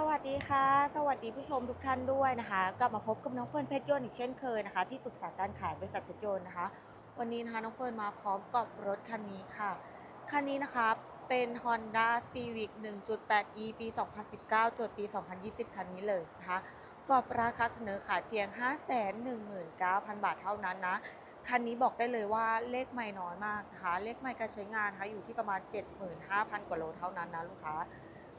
สวัสดีค่ะ สวัสดีผู้ชมทุกท่านด้วยนะคะกลับมาพบกับน้องเฟิร์นเพชรยนต์อีกเช่นเคยนะคะ ที่ปรึกษาการขายบริษัทเพชรยนต์นะคะ วันนี้นะคะน้องเฟิร์นมาพร้อมกับรถคันนี้ค่ะ คันนี้นะคะเป็น Honda Civic 1.8e ปี 2019 จดปี 2020 คันนี้เลยนะคะกรอบราคาเสนอขายเพียง 519,000 บาทเท่านั้นนะ คันนี้บอกได้เลยว่าเลขไม่น้อยมากนะคะ เลขไม่การใช้งานนะคะอยู่ที่ประมาณ 75,000 กว่าโลเท่านั้นนะลูกค้า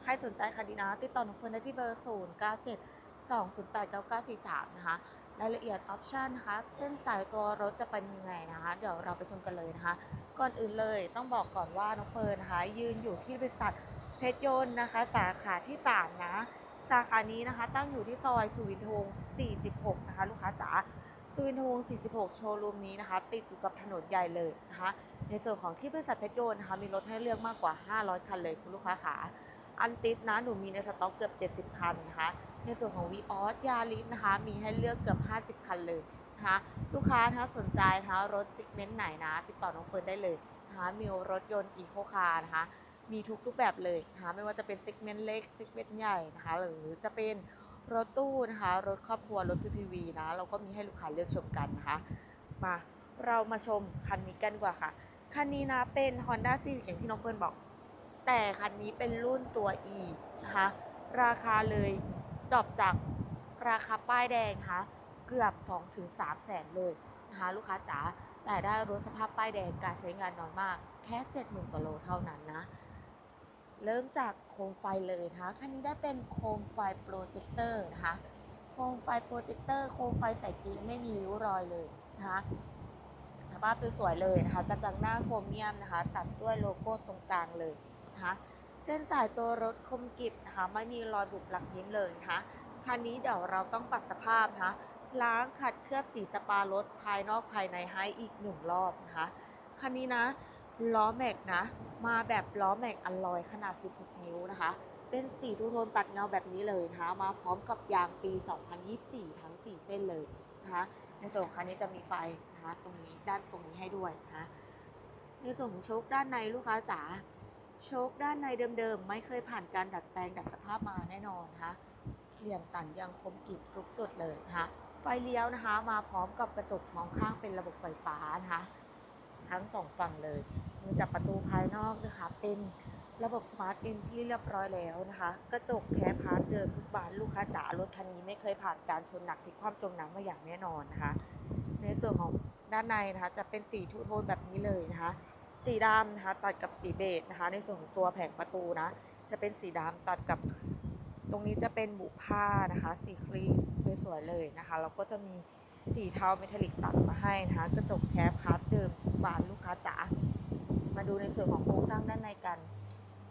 ครสนใจคันนี้นะ ติดต่อน้องเฟิร์นได้ที่เบอร์ 0 9 7 2 0 8 9 9 4 3 นะคะ รายละเอียดออปชันนะคะ เส้นสายตัวรถจะเป็นยังไงนะคะ เดี๋ยวเราไปชมกันเลยนะคะ ก่อนอื่นเลยต้องบอกก่อนว่าน้องเฟิร์นนะคะ ยืนอยู่ที่บริษัทเพชรยนต์นะคะ สาขาที่ 3 นะ สาขานี้นะคะ ตั้งอยู่ที่ซอยสุวินทวงศ์46 นะคะ ลูกค้าจ๋าสุวินทวงศ์46 โชว์รูมนี้นะคะ ติดอยู่กับถนนใหญ่เลยนะคะ ในส่วนของที่บริษัทเพชรยนต์นะคะ มีรถให้เลือกมากกว่า 500 คันเลยคุณลูกค้าขา อันติดนะหนูมีในสต็อกเกือบ 70 คันนะคะในส่วนของ v ีออสยาริสนะคะ มีให้เลือกเกือบ 50 คันเลยนะคะลูกค้านะคะสนใจนะคะรถซิกเมนต์ไหนนะ ติดต่อน้องเฟิร์นได้เลยนะคะมีรถยนต์อีโคคาร์นะคะ มีทุกรูปแบบเลยนะคะไม่ว่าจะเป็นซิกเมนต์เล็กซิกเมนต์ใหญ่นะคะ หรือจะเป็นรถตู้นะคะ รถครอบครัวรถ PPV นะเราก็มีให้ลูกค้าเลือกชมกันนะคะมาเรามาชมคันนี้กันดีกว่าค่ะ คันนี้นะเป็น Honda Civic อย่างที่น้องเฟิร์นบอก แต่คันนี้เป็นรุ่นตัว E นะคะ ราคาเลยดรอปจากราคาป้ายแดงคะเกือบ 2-3แสนเลยนะคะลูกค้าจ๋าแต่ได้รถสภาพป้ายแดงการใช้งานน้อยมาก แค่ 70,000กว่าโลเท่านั้นนะ เริ่มจากโคมไฟเลยนะคะคันนี้ได้เป็นโคมไฟโปรเจคเตอร์นะคะโคมไฟโปรเจคเตอร์โคมไฟใส่กิ๊กไม่มีริ้วรอยเลยนะคะสภาพสวยๆเลยนะคะกระจังหน้าโครเมียมนะคะ ตัดด้วยโลโก้ตรงกลางเลย นะคะเส้นสายตัวรถคมกริบนะคะไม่มีรอยบุบหลักยิ้มเลยนะคะคันนี้เดี๋ยวเราต้องปรับสภาพนะคะล้างขัดเคลือบสีสปารถภายนอกภายในให้อีกหนึ่งรอบนะคะคันนี้นะล้อแม็กนะ มาแบบล้อแม็กอลลอยขนาด 16 นิ้วนะคะ เป็นสีทูโทนปัดเงาแบบนี้เลยนะคะ มาพร้อมกับยางปี 2024 ทั้ง 4 เส้นเลยนะคะในส่วนของคันนี้จะมีไฟนะคะตรงนี้ด้านตรงนี้ให้ด้วยนะคะในส่วนของโชคด้านในลูกค้าจ๋า โชคด้านในเดิมๆ ไม่เคยผ่านการดัดแปลงดัดสภาพมาแน่นอนนะคะเหลี่ยมสันยังคมกริบทุกจุดเลยนะคะไฟเลี้ยวนะคะ มาพร้อมกับกระจกมองข้างเป็นระบบไฟฟ้านะคะทั้งสองฝั่งเลยมือจับประตูภายนอกนะคะ เป็นระบบสมาร์ทเอ็นที่เรียบร้อยแล้วนะคะ กระจกแท้พาร์ทเดิมทุกบานลูกค้าจ๋ารถคันนี้ไม่เคยผ่านการชนหนักพลิกคว่ำจมน้ำมาอย่างแน่นอนนะคะ ในส่วนของด้านในนะคะ จะเป็นสีทูโทนแบบนี้เลยนะคะ สีดำนะคะตัดกับสีเบจนะคะ ในส่วนของตัวแผงประตูนะ จะเป็นสีดำตัดกับตรงนี้จะเป็นบุผ้านะคะ สีครีมสวยๆเลยนะคะแล้วก็จะมีสีเทาเมทัลลิกตัดมาให้นะคะ กระจกแท้พาร์ทเดิมทุกบานลูกค้าจ๋ามาดูในส่วนของโครงสร้างด้านในกัน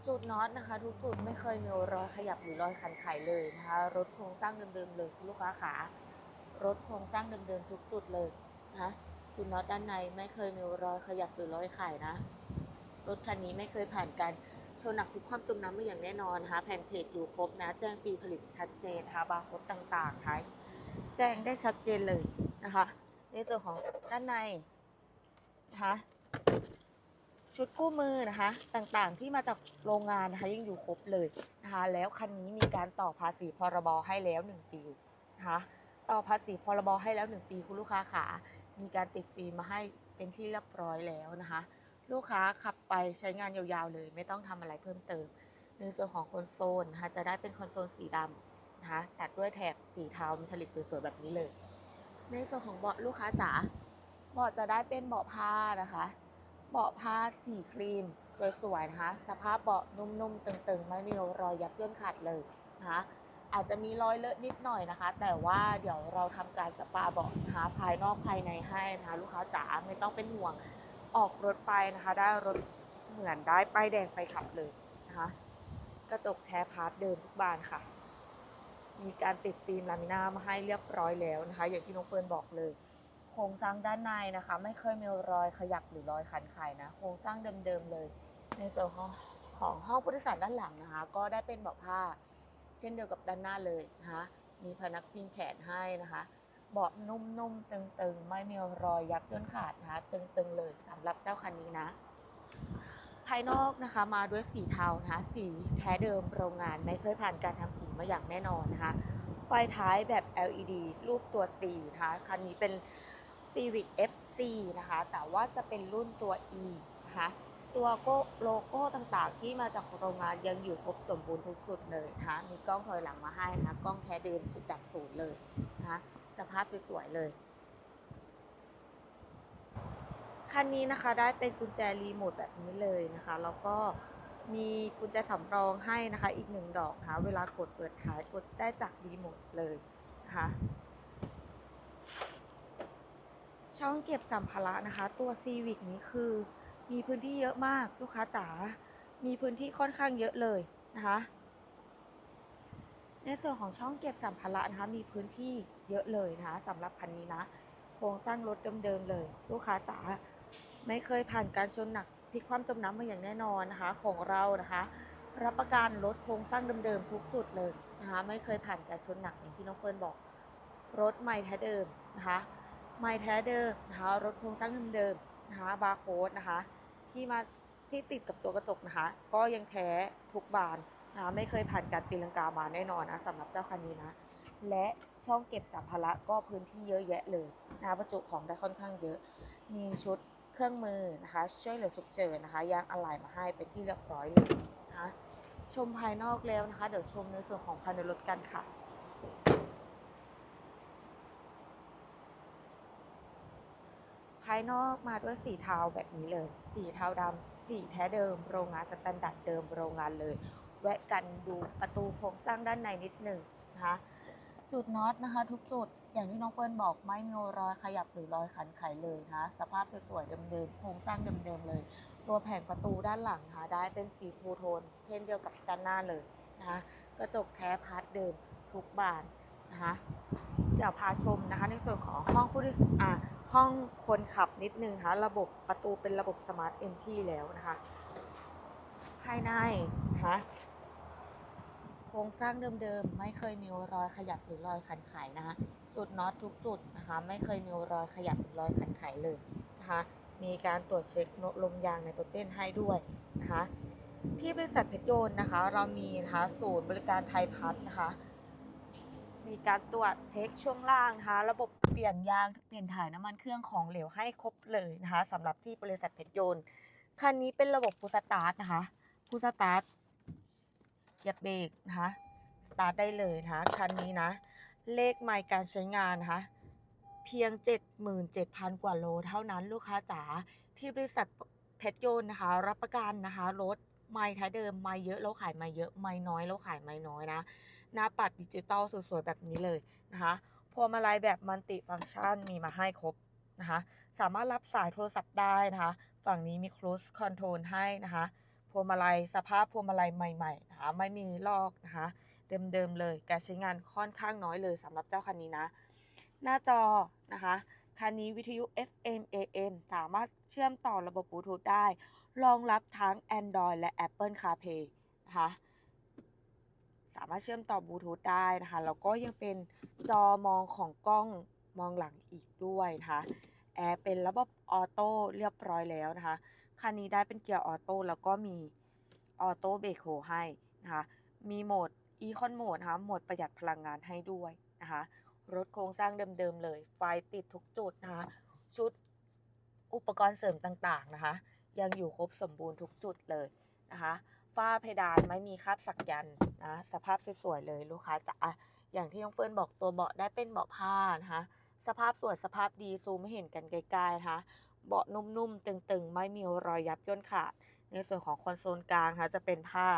จุดน็อตนะคะ ทุกจุดไม่เคยมีรอยขยับหรือรอยขันไขเลยนะคะ รถโครงสร้างเดิมๆเลยคุณลูกค้าขารถโครงสร้างเดิมๆทุกจุดเลยนะคะ จุดน็อตด้านในไม่เคยมีรอยขยับหรือรอยไขนะ รถคันนี้ไม่เคยผ่านการชนหนักพลิกความจมน้ำมาอย่างแน่นอนนะคะแผ่นเพจอยู่ครบนะ แจ้งปีผลิตชัดเจนนะคะบาร์โค้ดต่างๆนะคะแจ้งได้ชัดเจนเลยนะคะ ในส่วนของด้านในนะคะชุดกู้มือนะคะ ต่างๆที่มาจากโรงงานนะคะยังอยู่ครบเลยนะคะแล้วคันนี้มีการต่อภาษีพรบให้แล้ว 1 ปีนะคะต่อภาษีพรบให้แล้ว 1 ปีคุณลูกค้าขา มีการติดฟิล์มมาให้เป็นที่เรียบร้อยแล้วนะคะ ลูกค้าขับไปใช้งานยาวๆเลย ไม่ต้องทำอะไรเพิ่มเติม ในส่วนของคอนโซลนะคะจะได้เป็นคอนโซลสีดำนะคะตัดด้วยแถบสีเทามันฉลิดสวยๆแบบนี้เลย ในส่วนของเบาะลูกค้าจ๋าเบาะจะได้เป็นเบาะผ้านะคะ เบาะผ้าสีครีมสวยๆนะคะ สภาพเบาะนุ่มๆตึงๆ ไม่มีรอยยับย่นขาดเลยนะคะ อาจจะมีรอยเลอะนิดหน่อยนะคะ แต่ว่าเดี๋ยวเราทำการสปาเบาะนะคะภายนอกภายในให้นะคะ ลูกค้าจ๋าไม่ต้องเป็นห่วงออกรถไปนะคะ ได้รถเหมือนได้ป้ายแดงไปขับเลยนะคะ กระจกแท้พาร์ทเดิมทุกบานค่ะ มีการติดฟิล์มลามิน่ามาให้เรียบร้อยแล้วนะคะ อย่างที่น้องเฟิร์นบอกเลยโครงสร้างด้านในนะคะ ไม่เคยมีรอยขยับหรือรอยขันไขนะโครงสร้างเดิมๆเลย ในส่วนของของห้องผู้โดยสารด้านหลังนะคะ ก็ได้เป็นเบาะผ้า เช่นเดียวกับด้านหน้าเลยนะคะมีพนักพิงแขนให้นะคะเบาะนุ่มๆตึงๆ ไม่มีรอยยับย่นขาดนะคะตึงๆเลยสำหรับเจ้าคันนี้นะ ภายนอกนะคะมาด้วยสีเทานะคะสีแท้เดิมโรงงานไม่เคยผ่านการทำสีมาอย่างแน่นอนนะคะไฟท้ายแบบ LED รูปตัว C นะคะคันนี้เป็น Civic FC นะคะ แต่ว่าจะเป็นรุ่นตัว E นะคะ ตัวโลโก้ต่างๆ ที่มาจากโรงงานยังอยู่ครบสมบูรณ์ทุกจุดเลยนะคะมีกล้องถอยหลังมาให้นะคะกล้องแท้เดิมจากศูนย์เลยนะคะสภาพสวยๆเลยคันนี้นะคะได้เป็นกุญแจรีโมทแบบนี้เลยนะคะแล้วก็มีกุญแจสำรองให้นะคะอีกหนึ่งดอกนะคะเวลากดเปิดท้ายกดได้จากรีโมทเลยนะคะช่องเก็บสัมภาระนะคะ ตัว Civic นี้คือ มีพื้นที่เยอะมากลูกค้าจ๋า มีพื้นที่ค่อนข้างเยอะเลยนะคะ ในส่วนของช่องเก็บสัมภาระนะคะ มีพื้นที่เยอะเลยนะคะสำหรับคันนี้นะ โครงสร้างรถเดิมๆเลย ลูกค้าจ๋า ไม่เคยผ่านการชนหนักพลิกความจมน้ำมาอย่างแน่นอนนะคะ ของเรานะคะ รับประกันรถโครงสร้างเดิมๆทุกจุดเลยนะคะ ไม่เคยผ่านการชนหนักอย่างที่น้องเฟิร์นบอก รถใหม่แท้เดิมนะคะ ใหม่แท้เดิมนะคะ รถโครงสร้างเดิมๆนะคะ บาร์โค้ดนะคะ ที่มาที่ติดกับตัวกระจกนะคะ ก็ยังแท้ทุกบานนะคะไม่เคยผ่านการตีลังกามาแน่นอนนะสำหรับเจ้าคันนี้นะ และช่องเก็บสัมภาระก็พื้นที่เยอะแยะเลยนะคะบรรจุของได้ค่อนข้างเยอะ มีชุดเครื่องมือนะคะ ช่วยเหลือฉุกเฉินนะคะยางอะไหล่มาให้เป็นที่เรียบร้อยเลยนะคะชมภายนอกแล้วนะคะ เดี๋ยวชมในส่วนของภายในรถกันค่ะ ภายนอกมาด้วยสีเทาแบบนี้เลย สีเทาดำสีแท้เดิม โรงงานสแตนดาร์ดเดิมโรงงานเลย แวะกันดูประตูโครงสร้างด้านในนิดหนึ่งนะคะ จุดน็อตนะคะ ทุกจุดอย่างที่น้องเฟิร์นบอกไม่มีรอยขยับหรือรอยขันไขเลยนะคะสภาพสวยๆเดิมๆโครงสร้างเดิมๆเลยตัวแผงประตูด้านหลังนะคะได้เป็นสีทูโทน เช่นเดียวกับด้านหน้าเลยนะคะกระจกแท้พาร์ทเดิมทุกบานนะคะเดี๋ยวพาชมนะคะในส่วนของห้องผู้โดยสารอ่า ห้องคนขับนิดนึงคะระบบประตูเป็นระบบสมาร์ทเอนทีแล้วนะคะ ภายในนะคะโครงสร้างเดิมๆ ไม่เคยมีรอยขยับหรือรอยขันไขนะคะ จุดน็อตทุกจุดนะคะ ไม่เคยมีรอยขยับหรือรอยขันไขเลยนะคะ มีการตรวจเช็คลมยางไนโตรเจนให้ด้วยนะคะ ที่บริษัทเพชรโยนนะคะ เรามีนะคะศูนย์บริการไทยพัฒน์นะคะ มีการตรวจเช็คช่วงล่างนะคะ ระบบเปลี่ยนยางเปลี่ยนถ่ายน้ำมันเครื่องของเหลวให้ครบเลยนะคะสำหรับที่บริษัทเพชรยนต์คันนี้เป็นระบบฟูสตาร์ทนะคะฟูสตาร์ทเหยียบเบรกนะคะสตาร์ทได้เลยนะคะคันนี้นะ เลขไมล์การใช้งานนะคะเพียง 77,000 กว่าโลเท่านั้นลูกค้าจ๋าที่บริษัทเพชรยนต์นะคะ รับประกันนะคะรถไมล์แท้เดิมไมล์เยอะแล้วขายไมล์เยอะไมล์น้อยแล้วขายไมล์น้อยนะ หน้าปัดดิจิตอลสวยๆแบบนี้เลยนะคะพวงมาลัยแบบมัลติฟังก์ชันมีมาให้ครบนะคะสามารถรับสายโทรศัพท์ได้นะคะ ฝั่งนี้มี cruise control ให้นะคะพวงมาลัยสภาพพวงมาลัยใหม่ๆนะคะไม่มีลอกนะคะเดิมๆเลยการใช้งานค่อนข้างน้อยเลยสำหรับเจ้าคันนี้นะ หน้าจอนะคะคันนี้วิทยุ FM AM สามารถเชื่อมต่อระบบบลูทูธได้ รองรับทั้ง Android และ Apple CarPlay นะคะ สามารถเชื่อมต่อบลูทูธได้นะคะแล้วก็ยังเป็นจอมองของกล้องมองหลังอีกด้วยนะคะแอร์เป็นระบบออโต้เรียบร้อยแล้วนะคะคันนี้ได้เป็นเกียร์ออโต้แล้วก็มีออโต้เบรกโฮให้นะคะมีโหมดอีคอนโหมดนะคะโหมดประหยัดพลังงานให้ด้วยนะคะรถโครงสร้างเดิมๆเลย ไฟติดทุกจุดนะคะชุดอุปกรณ์เสริมต่างๆนะคะ ยังอยู่ครบสมบูรณ์ทุกจุดเลยนะคะฝ้าเพดานไม่มีคราบสักยันต์ นะสภาพสวยๆเลยลูกค้าจ๋าอย่างที่น้องเฟิร์นบอกตัวเบาะได้เป็นเบาะผ้านะคะสภาพสวยสภาพดีซูมไม่เห็นกันไกลๆนะคะเบาะนุ่มๆตึงๆ ไม่มีรอยยับย่นขาด ในส่วนของคอนโซลกลางนะคะจะเป็นผ้า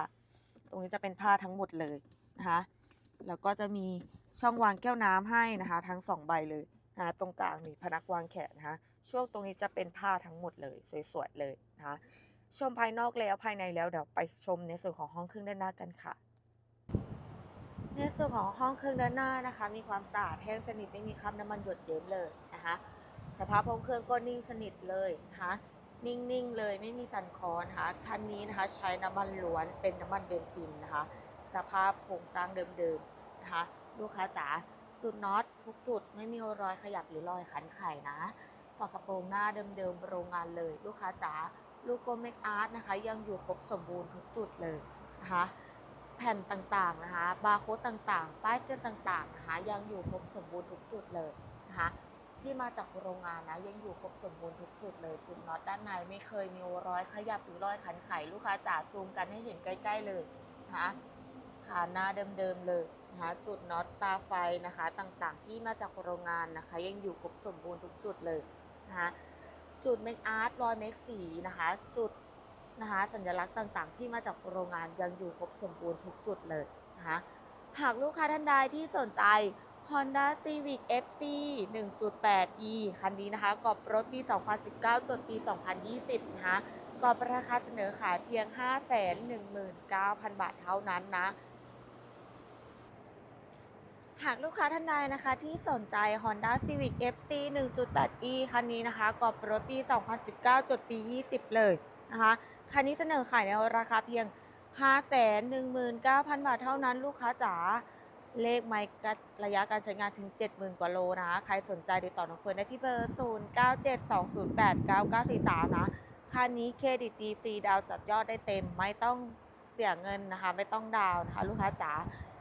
ตรงนี้จะเป็นผ้าทั้งหมดเลยนะคะแล้วก็จะมีช่องวางแก้วน้ำให้นะคะ ทั้งสองใบเลยนะคะตรงกลางมีพนักวางแขนนะคะช่วงตรงนี้จะเป็นผ้าทั้งหมดเลย สวยๆเลยนะคะชมภายนอกแล้วภายในแล้วเดี๋ยวไปชมในส่วนของห้องเครื่องด้านหน้ากันค่ะ ในส่วนของห้องเครื่องด้านหน้านะคะ มีความสะอาดแห้งสนิทไม่มีคราบน้ำมันหยดเยิ้มเลยนะคะสภาพห้องเครื่องก็นิ่งสนิทเลยนะคะนิ่งๆเลยไม่มีสั่นคลอนนะคะคันนี้นะคะใช้น้ำมันล้วนเป็นน้ำมันเบนซินนะคะ สภาพโครงสร้างเดิมๆนะคะลูกค้าจ๋าจุดน็อตทุกจุดไม่มีรอยขยับหรือรอยขันไข่นะฝากระโปรงหน้าเดิมๆโรงงานเลย ลูกค้าจ๋าลูกโกเมกอาร์ตนะคะ ยังอยู่ครบสมบูรณ์ทุกจุดเลยนะคะ แผ่นต่างๆนะคะ บาร์โค้ดต่างๆ ป้ายเตือนต่างๆนะคะ ยังอยู่ครบสมบูรณ์ทุกจุดเลยนะคะ ที่มาจากโรงงานนะยังอยู่ครบสมบูรณ์ทุกจุดเลย จุดน็อตด้านในไม่เคยมีรอยขยับหรือรอยขันไขลูกค้าจ๋าซูมกันให้เห็นใกล้ ๆเลยนะคะขาหน้าเดิมๆเลยนะคะจุดน็อตตาไฟนะคะต่างๆ ที่มาจากโรงงานนะคะ ยังอยู่ครบสมบูรณ์ทุกจุดเลยนะคะจุดเมคอาร์ตรอยเมคสีนะคะ จุด นะคะ สัญลักษณ์ต่างๆ ที่มาจากโรงงานยังอยู่ครบสมบูรณ์ทุกจุดเลยนะคะหากลูกค้าท่านใดที่สนใจ Honda Civic FC 1.8e คันนี้นะคะกรอบรถปี 2019 จนปี 2020 นะคะกรอบราคาเสนอขายเพียง 519,000 บาทเท่านั้นนะ หากลูกค้าท่านใดนะคะที่สนใจ Honda Civic FC 1.8e คันนี้นะคะกรอบรถปี 2019จดปี 20 เลยนะคะ คันนี้เสนอขายในราคาเพียง 519,000 บาทเท่านั้นลูกค้าจ๋าเลขไมล์ระยะการใช้งานถึง 70,000 กว่าโลนะ ใครสนใจติดต่อน้องเฟิร์นได้ที่เบอร์ 0972089943 นะ คันนี้เครดิตดีฟรีดาวจัดยอดได้เต็ม ไม่ต้องเสียเงินนะคะ ไม่ต้องดาวนะคะ ลูกค้าจ๋า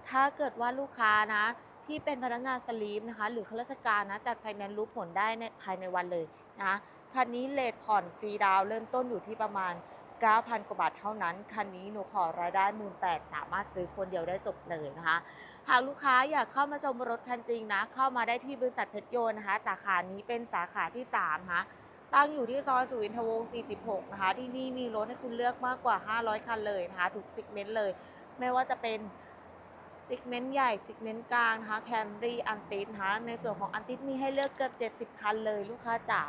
ถ้าเกิดว่าลูกค้านะ ที่เป็นพนักงานสลีปนะคะ หรือข้าราชการนะ จัดไฟแนนซ์รู้ผลได้ในภายในวันเลยนะ คันนี้เลทผ่อนฟรีดาวเริ่มต้นอยู่ที่ประมาณ 9,000 กว่าบาทเท่านั้น คันนี้หนูขอรายได้ 18,000สามารถซื้อคนเดียวได้จบเลยนะคะ หากลูกค้าอยากเข้ามาชมรถคันจริงนะ เข้ามาได้ที่บริษัทเพชรโยนนะคะ สาขานี้เป็นสาขาที่3นะคะตั้งอยู่ที่ซอยสุวินทวงศ์46 นะคะ ที่นี่มีรถให้คุณเลือกมากกว่า 500 คันเลยนะคะ ทุกซิกเมนต์เลย ไม่ว่าจะเป็นซิกเมนต์ใหญ่ซิกเมนต์กลางนะคะ แคมรี่ อันติสนะคะ ในส่วนของอันติสมีให้เลือกเกือบ 70 คันเลยลูกค้าจ๋า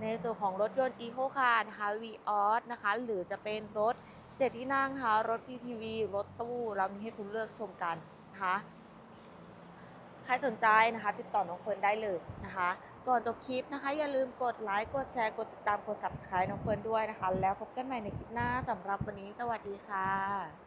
ในส่วนของรถยนต์อีโคคาร์นะคะ v ีออสนะคะ หรือจะเป็นรถเจ็ดที่นั่งนะคะรถ PPV รถตู้ เรามีให้คุณเลือกชมกันนะคะใครสนใจนะคะ ติดต่อน้องเฟิร์นได้เลยนะคะ ก่อนจบคลิปนะคะ อย่าลืมกดไลค์กดแชร์กดติดตามกด subscribe น้องเฟิร์นด้วยนะคะ แล้วพบกันใหม่ในคลิปหน้าสำหรับวันนี้ สวัสดีค่ะ